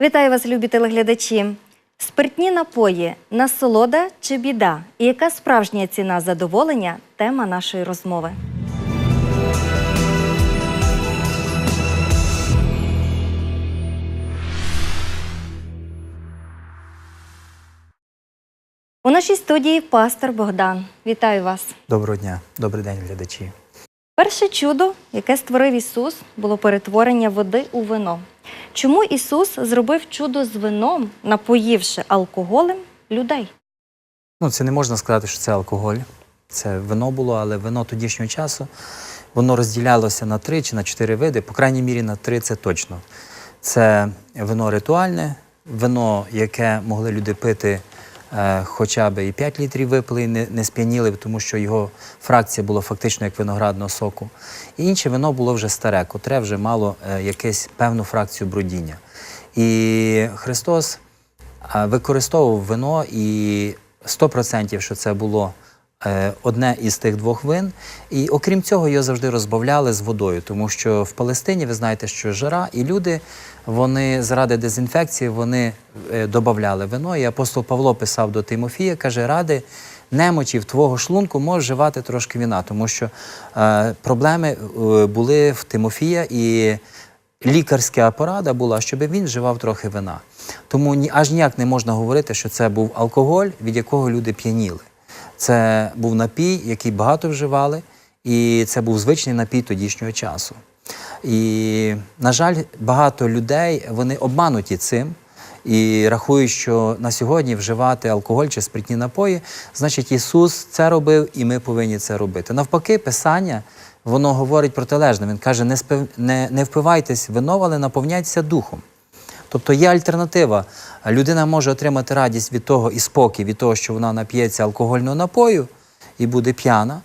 Вітаю вас, любі телеглядачі. Спиртні напої, насолода чи біда? І яка справжня ціна задоволення тема нашої розмови. У нашій студії пастор Богдан. Вітаю вас. Доброго дня, добрий день, глядачі. Перше чудо, яке створив Ісус, було перетворення води у вино. Чому Ісус зробив чудо з вином, напоївши алкоголем людей? Ну, це не можна сказати, що це алкоголь. Це вино було, але вино тодішнього часу воно розділялося на три чи на чотири види, по крайній мірі на три це точно. Це вино ритуальне, вино, яке могли люди пити хоча б і 5 літрів випили, і не, не сп'яніли, тому що його фракція була фактично як виноградного соку. І інше вино було вже старе, котре вже мало е, якусь певну фракцію брудіння. І Христос а, використовував вино і 100% що це було е, одне із тих двох вин. І окрім цього, його завжди розбавляли з водою, тому що в Палестині ви знаєте, що жара, і люди вони заради дезінфекції вони е, додавали вино. І апостол Павло писав до Тимофія, каже, ради. Немочі в твого шлунку можеш вживати трошки віна, тому що е, проблеми е, були в Тимофія, і лікарська порада була, щоб він вживав трохи вина. Тому ні, аж ніяк не можна говорити, що це був алкоголь, від якого люди п'яніли. Це був напій, який багато вживали, і це був звичний напій тодішнього часу. І, на жаль, багато людей вони обмануті цим і рахують, що на сьогодні вживати алкоголь чи спиртні напої, значить, Ісус це робив, і ми повинні це робити. Навпаки, Писання воно говорить протилежне. Він каже: не, спив, не, не впивайтесь вино, але наповняйтеся духом. Тобто є альтернатива. Людина може отримати радість від того і спокій від того, що вона нап'ється алкогольного напою і буде п'яна,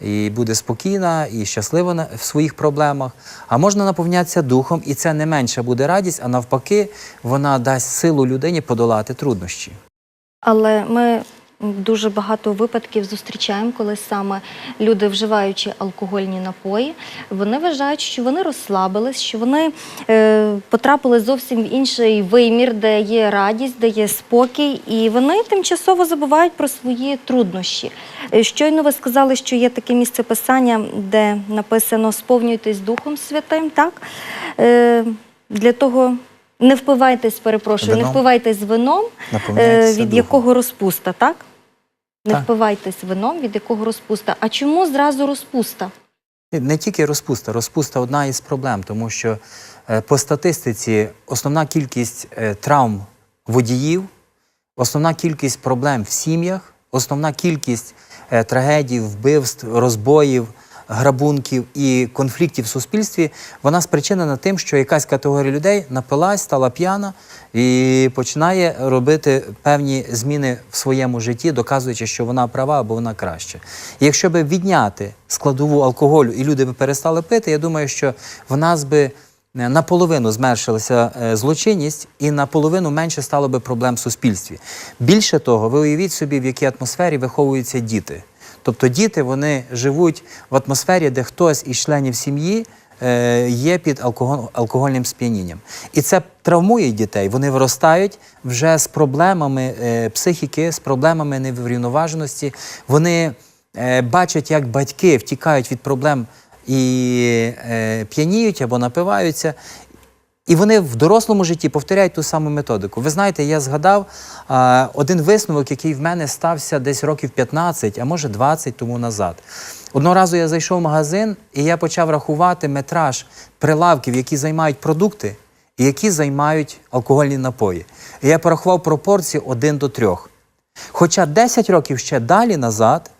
і буде спокійна і щаслива в своїх проблемах. А можна наповнятися духом, і це не менша буде радість, а навпаки, вона дасть силу людині подолати труднощі. Але ми дуже багато випадків зустрічаємо, коли саме люди, вживаючи алкогольні напої, вони вважають, що вони розслабились, що вони е, потрапили зовсім в інший вимір, де є радість, де є спокій, і вони тимчасово забувають про свої труднощі. Е, Щойно ви сказали, що є таке місце писання, де написано сповнюйтесь Духом Святим, так? Е, для того. Не впивайтесь, перепрошую, не Вином. впивайтесь вином, е, від духом. якого розпуста, так? Не Так. впивайтесь вином, від якого розпуста. А чому зразу розпуста? Не тільки розпуста, розпуста одна із проблем, тому що е, по статистиці основна кількість е, травм водіїв, основна кількість проблем в сім'ях, основна кількість е, трагедій, вбивств, розбоїв, грабунків і конфліктів в суспільстві, вона спричинена тим, що якась категорія людей напилась, стала п'яна і починає робити певні зміни в своєму житті, доказуючи, що вона права або вона краще. І якщо би відняти складову алкоголю і люди би перестали пити, я думаю, що в нас би е, наполовину зменшилася е, злочинність і наполовину менше стало би проблем в суспільстві. Більше того, ви уявіть собі, в якій атмосфері виховуються діти. Тобто діти вони живуть в атмосфері, де хтось із членів сім'ї е, є під алкоголь, алкогольним сп'янінням. І це травмує дітей. Вони виростають вже з проблемами е, психіки, з проблемами неврівноваженості. Вони е, бачать, як батьки втікають від проблем і е, п'яніють або напиваються. І вони в дорослому житті повторяють ту саму методику. Ви знаєте, я згадав а, один висновок, який в мене стався десь років 15, а може 20 тому назад. Одного разу я зайшов в магазин і я почав рахувати метраж прилавків, які займають продукти і які займають алкогольні напої. І я порахував пропорції 1 до 3. Хоча 10 років ще далі назад,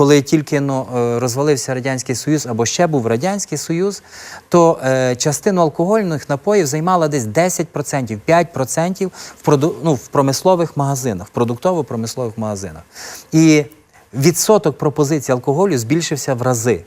коли тільки ну, е, розвалився Радянський Союз або ще був Радянський Союз, то е, частину алкогольних напоїв займала десь 10%, 5% в, проду, ну, в промислових магазинах, в продуктово-промислових магазинах. І відсоток пропозицій алкоголю збільшився в рази.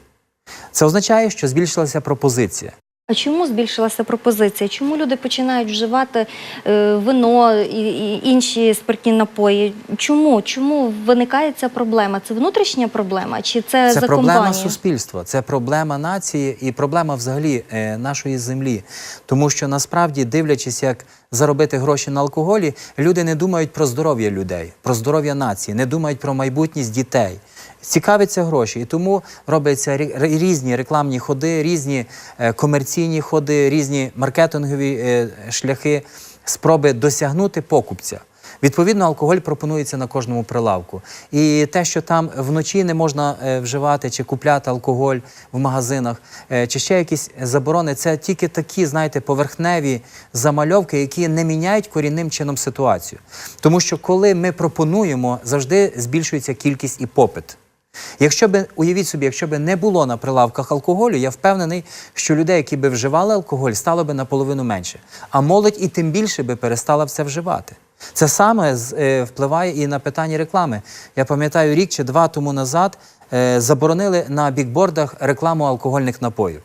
Це означає, що збільшилася пропозиція. А чому збільшилася пропозиція? Чому люди починають вживати е, вино і, і інші спиртні напої? Чому? Чому виникає ця проблема? Це внутрішня проблема чи це, Це за проблема суспільства, це проблема нації і проблема взагалі е, нашої землі. Тому що насправді, дивлячись, як заробити гроші на алкоголі, люди не думають про здоров'я людей, про здоров'я нації, не думають про майбутність дітей. Цікавиться гроші, і тому робляться рі- різні рекламні ходи, різні е, комерційні ходи, різні маркетингові е, шляхи, спроби досягнути покупця. Відповідно, алкоголь пропонується на кожному прилавку. І те, що там вночі не можна е, вживати чи купляти алкоголь в магазинах, чи ще якісь заборони, це тільки такі, знаєте, поверхневі замальовки, які не міняють корінним чином ситуацію. Тому що коли ми пропонуємо, завжди збільшується кількість і попит. Якщо би уявіть собі, якщо би не було на прилавках алкоголю, я впевнений, що людей, які би вживали алкоголь, стало би наполовину менше. А молодь і тим більше би перестала це вживати. Це саме е, впливає і на питання реклами. Я пам'ятаю, рік чи два тому назад е, заборонили на бікбордах рекламу алкогольних напоїв.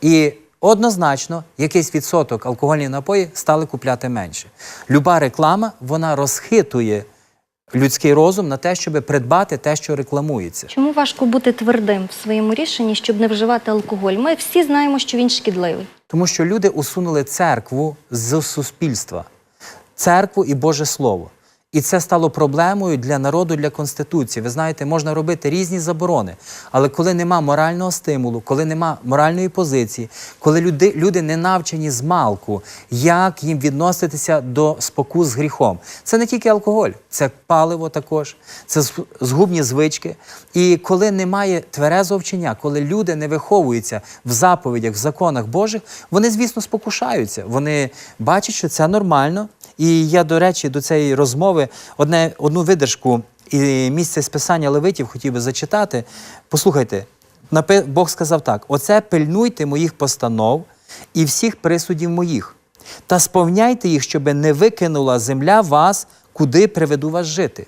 І однозначно якийсь відсоток алкогольних напоїв стали купляти менше. Люба реклама вона розхитує людський розум на те, щоб придбати те, що рекламується. Чому важко бути твердим в своєму рішенні, щоб не вживати алкоголь? Ми всі знаємо, що він шкідливий. Тому що люди усунули церкву з суспільства, церкву і Боже Слово. І це стало проблемою для народу, для конституції. Ви знаєте, можна робити різні заборони, але коли нема морального стимулу, коли нема моральної позиції, коли люди, люди не навчені з малку, як їм відноситися до спокус з гріхом. Це не тільки алкоголь, це паливо також, це згубні звички. І коли немає тверезого вчення, коли люди не виховуються в заповідях, в законах Божих, вони, звісно, спокушаються. Вони бачать, що це нормально. І я, до речі, до цієї розмови одне, одну видержку і місце з писання Левитів хотів би зачитати. Послухайте, Бог сказав так: оце пильнуйте моїх постанов і всіх присудів моїх, та сповняйте їх, щоби не викинула земля вас, куди приведу вас жити.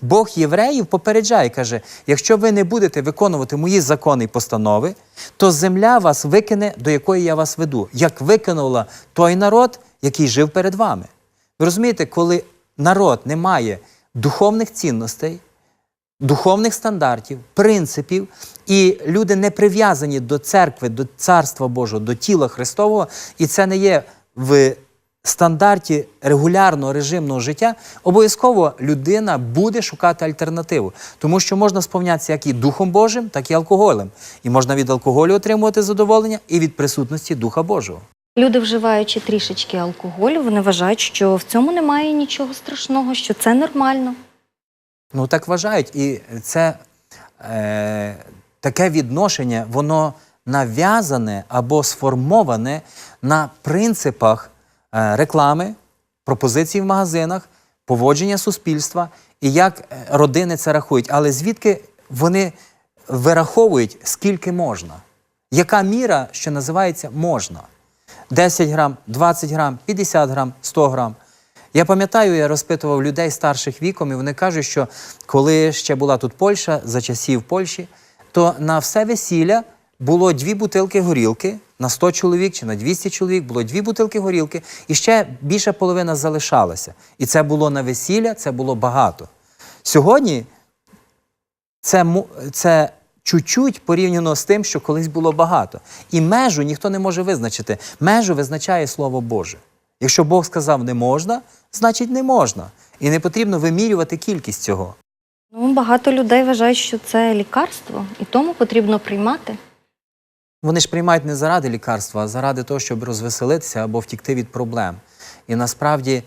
Бог євреїв попереджає, каже: якщо ви не будете виконувати мої закони і постанови, то земля вас викине, до якої я вас веду, як викинула той народ, який жив перед вами. Ви розумієте, коли народ не має духовних цінностей, духовних стандартів, принципів, і люди не прив'язані до церкви, до царства Божого, до тіла Христового, і це не є в стандарті регулярного режимного життя, обов'язково людина буде шукати альтернативу, тому що можна сповнятися як і Духом Божим, так і алкоголем. І можна від алкоголю отримувати задоволення, і від присутності Духа Божого. Люди, вживаючи трішечки алкоголю, вони вважають, що в цьому немає нічого страшного, що це нормально. Ну так вважають. І це е, таке відношення, воно нав'язане або сформоване на принципах е, реклами, пропозицій в магазинах, поводження суспільства і як е, родини це рахують. Але звідки вони вираховують, скільки можна? Яка міра, що називається можна? 10 грам, 20 грам, 50 грам, 100 грам. Я пам'ятаю, я розпитував людей старших віком, і вони кажуть, що коли ще була тут Польща, за часів Польщі, то на все весілля було дві бутилки горілки на 100 чоловік чи на 200 чоловік, було дві бутилки горілки, і ще більша половина залишалася. І це було на весілля, це було багато. Сьогодні це, це чуть-чуть порівняно з тим, що колись було багато. І межу ніхто не може визначити. Межу визначає Слово Боже. Якщо Бог сказав не можна, значить не можна. І не потрібно вимірювати кількість цього. Ну, багато людей вважають, що це лікарство, і тому потрібно приймати. Вони ж приймають не заради лікарства, а заради того, щоб розвеселитися або втікти від проблем. І насправді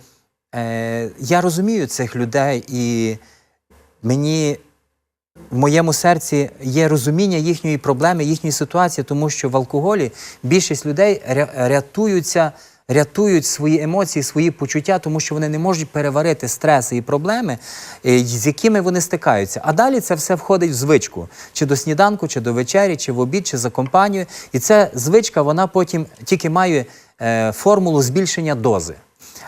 е, я розумію цих людей, і мені в моєму серці є розуміння їхньої проблеми, їхньої ситуації, тому що в алкоголі більшість людей рятуються, рятують свої емоції, свої почуття, тому що вони не можуть переварити стреси і проблеми, е, з якими вони стикаються. А далі це все входить в звичку: чи до сніданку, чи до вечері, чи в обід, чи за компанію. І ця звичка, вона потім тільки має е, формулу збільшення дози.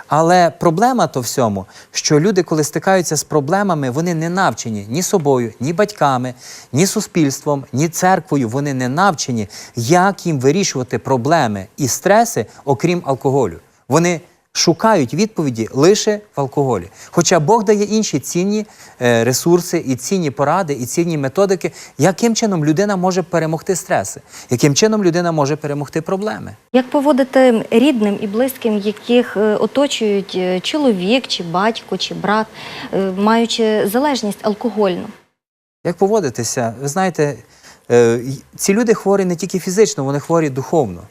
Але проблема то всьому, що люди, коли стикаються з проблемами, вони не навчені ні собою, ні батьками, ні суспільством, ні церквою. Вони не навчені, як їм вирішувати проблеми і стреси, окрім алкоголю. Вони шукають відповіді лише в алкоголі. Хоча Бог дає інші цінні е, ресурси, і цінні поради, і цінні методики, яким чином людина може перемогти стреси, яким чином людина може перемогти проблеми. Як поводити рідним і близьким, яких е, оточують е, чоловік, чи батько, чи брат, маючи залежність алкогольну? Як поводитися? Ви знаєте, ці люди хворі не тільки фізично, вони хворі духовно.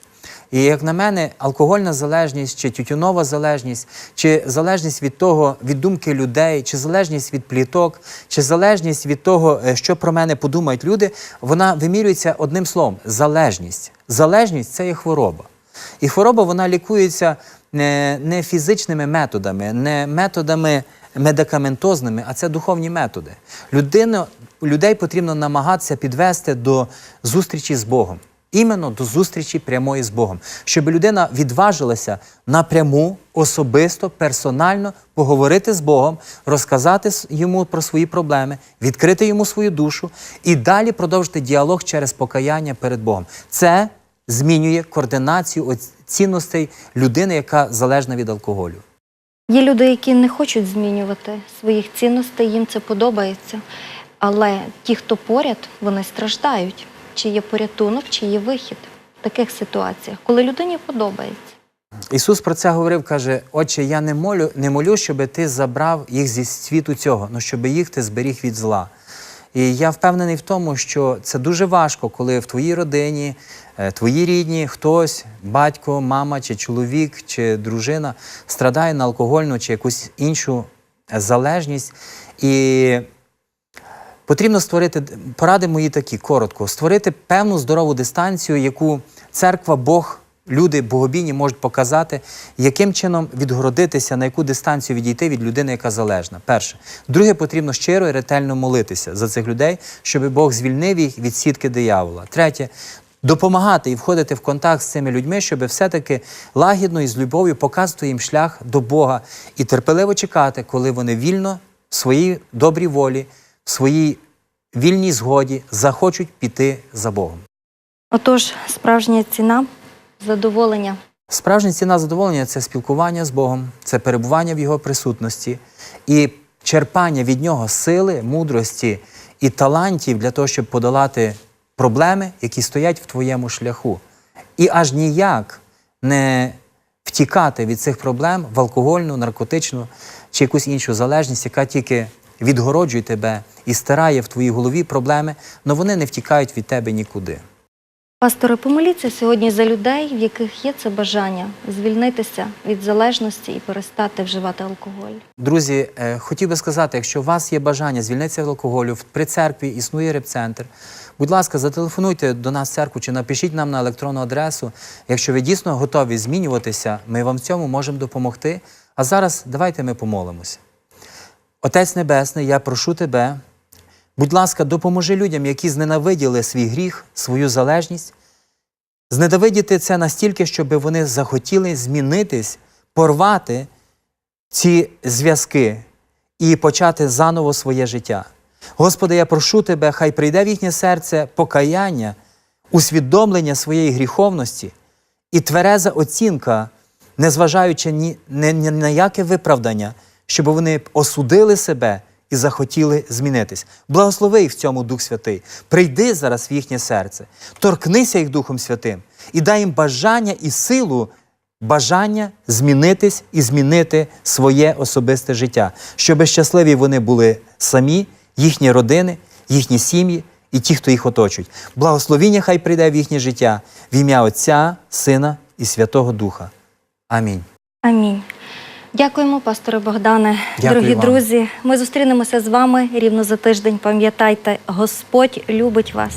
І як на мене, алкогольна залежність, чи тютюнова залежність, чи залежність від того, від думки людей, чи залежність від пліток, чи залежність від того, е, що про мене подумають люди, вона вимірюється одним словом залежність. Залежність це є хвороба. І хвороба вона лікується не, не фізичними методами, не методами медикаментозними, а це духовні методи. Людину, людей потрібно намагатися підвести до зустрічі з Богом. Іменно до зустрічі прямої з Богом, щоб людина відважилася напряму, особисто, персонально поговорити з Богом, розказати йому про свої проблеми, відкрити йому свою душу і далі продовжити діалог через покаяння перед Богом. Це змінює координацію цінностей людини, яка залежна від алкоголю. Є люди, які не хочуть змінювати своїх цінностей, їм це подобається. Але ті, хто поряд, вони страждають. Чи є порятунок, чи є вихід в таких ситуаціях, коли людині подобається. Ісус про це говорив, каже: Отче, я не молю, не молю, щоб ти забрав їх зі світу цього, але щоб їх ти зберіг від зла. І я впевнений в тому, що це дуже важко, коли в твоїй родині, е, твої рідні, хтось, батько, мама, чи чоловік, чи дружина страдає на алкогольну чи якусь іншу залежність. І Потрібно створити поради мої такі коротко: створити певну здорову дистанцію, яку церква, Бог, люди, богобійні можуть показати, яким чином відгородитися, на яку дистанцію відійти від людини, яка залежна. Перше. Друге, потрібно щиро і ретельно молитися за цих людей, щоб Бог звільнив їх від сітки диявола. Третє. Допомагати і входити в контакт з цими людьми, щоб все-таки лагідно і з любов'ю показувати їм шлях до Бога і терпеливо чекати, коли вони вільно в своїй добрій волі, своїй вільній згоді захочуть піти за Богом. Отож, справжня ціна задоволення. Справжня ціна задоволення це спілкування з Богом, це перебування в Його присутності і черпання від нього сили, мудрості і талантів для того, щоб подолати проблеми, які стоять в твоєму шляху. І аж ніяк не втікати від цих проблем в алкогольну, наркотичну чи якусь іншу залежність, яка тільки відгороджує тебе і стирає в твоїй голові проблеми, але вони не втікають від тебе нікуди. Пастори, помоліться сьогодні за людей, в яких є це бажання звільнитися від залежності і перестати вживати алкоголь. Друзі, е, хотів би сказати, якщо у вас є бажання звільнитися від алкоголю, при церкві існує репцентр. Будь ласка, зателефонуйте до нас в церкву чи напишіть нам на електронну адресу. Якщо ви дійсно готові змінюватися, ми вам в цьому можемо допомогти. А зараз давайте ми помолимося. Отець Небесний, я прошу тебе, будь ласка, допоможи людям, які зненавиділи свій гріх, свою залежність, зненавидіти це настільки, щоб вони захотіли змінитись, порвати ці зв'язки і почати заново своє життя. Господи, я прошу Тебе, хай прийде в їхнє серце покаяння, усвідомлення своєї гріховності і твереза оцінка, незважаючи ні, ні, ні на яке виправдання, щоб вони осудили себе і захотіли змінитись. Благослови їх в цьому Дух Святий. Прийди зараз в їхнє серце, торкнися їх Духом Святим і дай їм бажання і силу бажання змінитись і змінити своє особисте життя, щоб щасливі вони були самі, їхні родини, їхні сім'ї і ті, хто їх оточують. Благословіння хай прийде в їхнє життя в ім'я Отця, Сина і Святого Духа. Амінь. Амінь. Дякуємо, пасторе Богдане. Дякую Дорогі вам. друзі, ми зустрінемося з вами рівно за тиждень. Пам'ятайте, Господь любить вас.